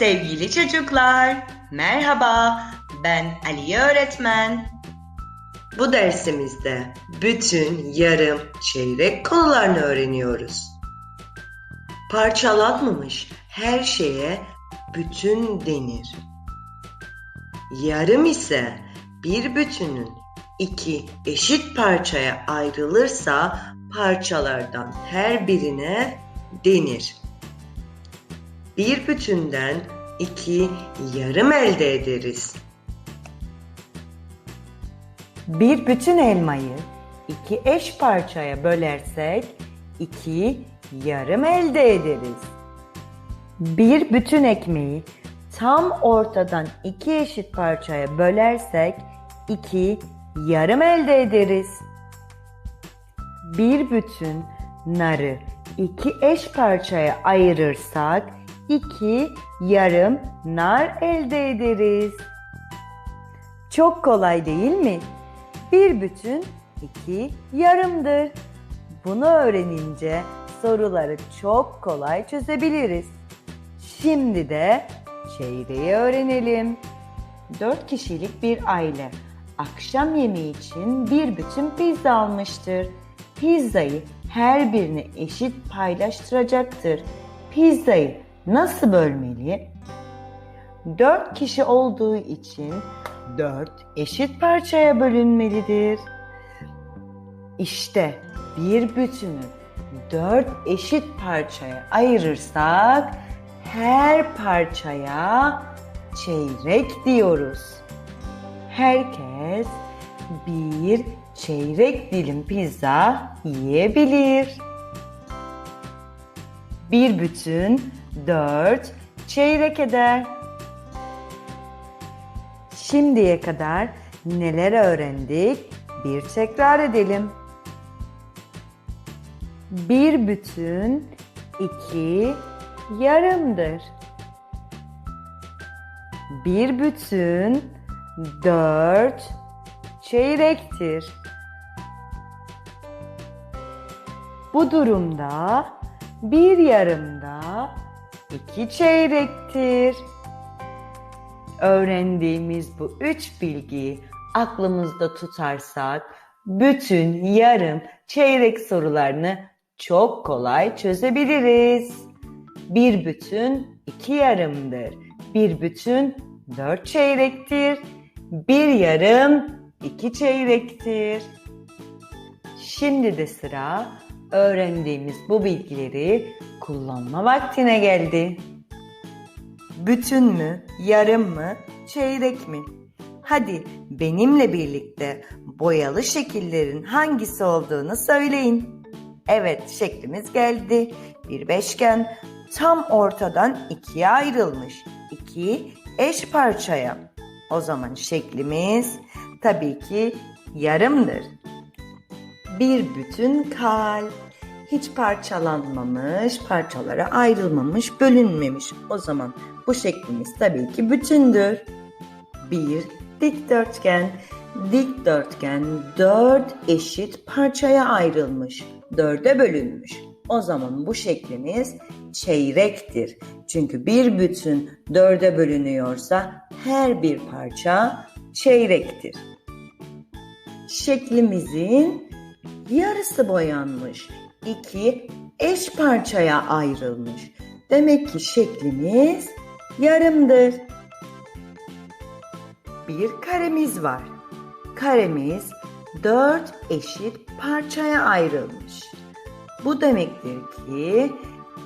Sevgili çocuklar, merhaba. Ben Ali öğretmen. Bu dersimizde bütün, yarım, çeyrek konularını öğreniyoruz. Parçalanmamış her şeye bütün denir. Yarım ise bir bütünün iki eşit parçaya ayrılırsa parçalardan her birine denir. Bir bütünden iki yarım elde ederiz. Bir bütün elmayı iki eş parçaya bölersek iki yarım elde ederiz. Bir bütün ekmeği tam ortadan iki eşit parçaya bölersek iki yarım elde ederiz. Bir bütün narı iki eş parçaya ayırırsak iki yarım nar elde ederiz. Çok kolay değil mi? Bir bütün iki yarımdır. Bunu öğrenince soruları çok kolay çözebiliriz. Şimdi de çeyreği öğrenelim. Dört kişilik bir aile akşam yemeği için bir bütün pizza almıştır. Pizzayı her birine eşit paylaştıracaktır. Pizzayı nasıl bölmeli? Dört kişi olduğu için dört eşit parçaya bölünmelidir. İşte bir bütünü dört eşit parçaya ayırırsak her parçaya çeyrek diyoruz. Herkes bir çeyrek dilim pizza yiyebilir. Bir bütün dört çeyrek eder. Şimdiye kadar neler öğrendik? Bir tekrar edelim. Bir bütün iki yarımdır. Bir bütün dört çeyrektir. Bu durumda bir yarımda iki çeyrektir. Öğrendiğimiz bu üç bilgiyi aklımızda tutarsak bütün yarım çeyrek sorularını çok kolay çözebiliriz. Bir bütün iki yarımdır. Bir bütün dört çeyrektir. Bir yarım iki çeyrektir. Şimdi de sıra öğrendiğimiz bu bilgileri kullanma vaktine geldi. Bütün mü, yarım mı, çeyrek mi? Hadi benimle birlikte boyalı şekillerin hangisi olduğunu söyleyin. Evet şeklimiz geldi. Bir beşgen tam ortadan ikiye ayrılmış. İki eş parçaya. O zaman şeklimiz tabii ki yarımdır. Bir bütün kalp. Hiç parçalanmamış, parçalara ayrılmamış, bölünmemiş. O zaman bu şeklimiz tabii ki bütündür. Bir dikdörtgen. Dikdörtgen dört eşit parçaya ayrılmış. Dörde bölünmüş. O zaman bu şeklimiz çeyrektir. Çünkü bir bütün dörde bölünüyorsa her bir parça çeyrektir. Şeklimizin yarısı boyanmış. İki eş parçaya ayrılmış. Demek ki şeklimiz yarımdır. Bir karemiz var. Karemiz dört eşit parçaya ayrılmış. Bu demektir ki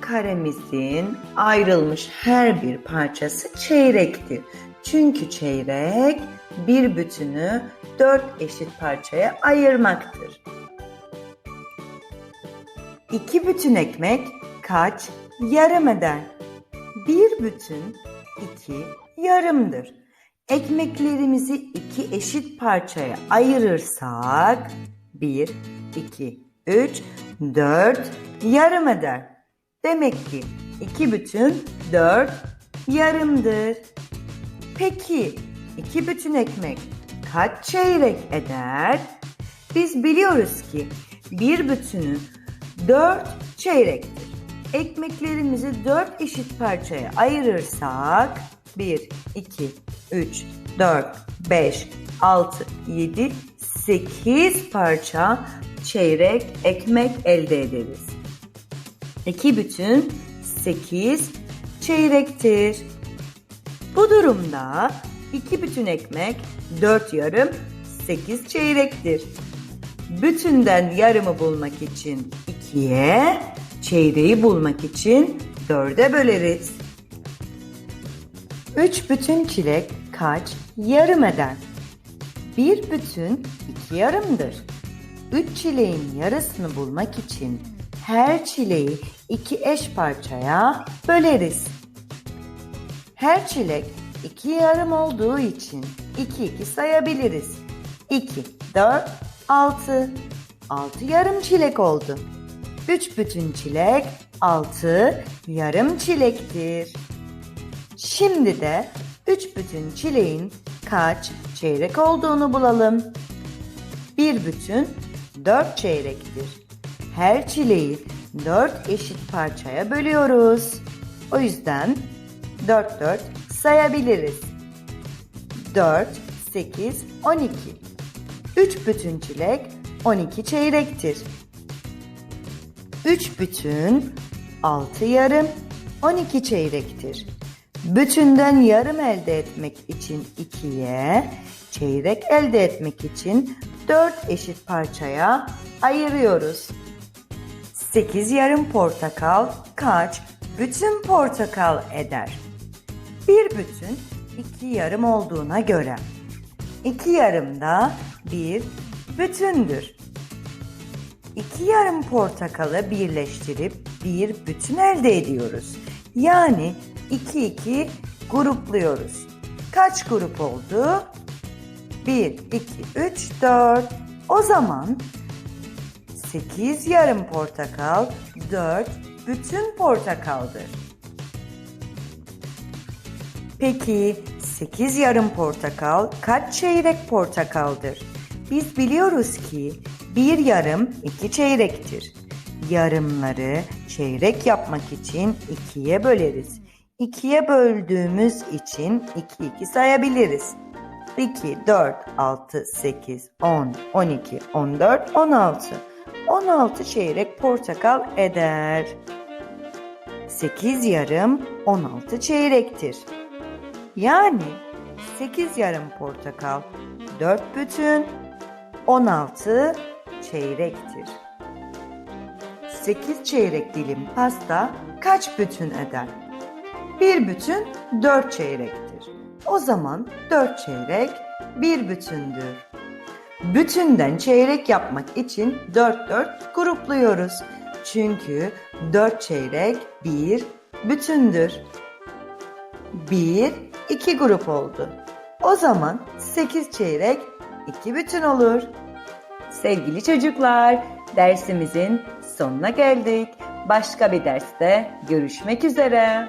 karemizin ayrılmış her bir parçası çeyrektir. Çünkü çeyrek bir bütünü dört eşit parçaya ayırmaktır. İki bütün ekmek kaç yarım eder? Bir bütün iki yarımdır. Ekmeklerimizi iki eşit parçaya ayırırsak bir, iki, üç, dört yarım eder. Demek ki iki bütün dört yarımdır. Peki iki bütün ekmek kaç çeyrek eder? Biz biliyoruz ki bir bütünün dört çeyrektir. Ekmeklerimizi 4 eşit parçaya ayırırsak 1, 2, 3, 4, 5, 6, 7, 8 parça çeyrek ekmek elde ederiz. 2 bütün 8 çeyrektir. Bu durumda 2 bütün ekmek 4 yarım 8 çeyrektir. Bütünden yarımı bulmak için 2'ye, çeyreği bulmak için 4'e böleriz. 3 bütün çilek kaç yarım eder? Bir bütün iki yarımdır. 3 çileğin yarısını bulmak için her çileği iki eş parçaya böleriz. Her çilek iki yarım olduğu için 2 2 sayabiliriz. 2, 4, 6. 6 yarım çilek oldu. 3 bütün çilek 6 yarım çilektir. Şimdi de 3 bütün çileğin kaç çeyrek olduğunu bulalım. Bir bütün 4 çeyrektir. Her çileği 4 eşit parçaya bölüyoruz. O yüzden 4 4 sayabiliriz. 4, 8, 12. 3 bütün çilek 12 çeyrektir. 3 bütün 6 yarım 12 çeyrektir. Bütünden yarım elde etmek için 2'ye, çeyrek elde etmek için 4 eşit parçaya ayırıyoruz. 8 yarım portakal kaç bütün portakal eder? Bir bütün iki yarım olduğuna göre iki yarım da bir bütündür. İki yarım portakalı birleştirip bir bütün elde ediyoruz. Yani iki iki grupluyoruz. Kaç grup oldu? 1, 2, 3, 4. O zaman 8 yarım portakal 4 bütün portakaldır. Peki 8 yarım portakal kaç çeyrek portakaldır? Biz biliyoruz ki bir yarım iki çeyrektir. Yarımları çeyrek yapmak için ikiye böleriz. İkiye böldüğümüz için 2 2 sayabiliriz. 2, 4, 6, 8, 10, 12, 14, 16. 16 çeyrek portakal eder. 8 yarım 16 çeyrektir. Yani 8 yarım portakal 4 bütün 16 çeyrektir. 8 çeyrek dilim pasta kaç bütün eder? Bir bütün 4 çeyrektir. O zaman 4 çeyrek bir bütündür. Bütünden çeyrek yapmak için 4 4 grupluyoruz. Çünkü 4 çeyrek bir bütündür. 1 2 grup oldu. O zaman 8 çeyrek 2 bütün olur. Sevgili çocuklar, dersimizin sonuna geldik. Başka bir derste görüşmek üzere.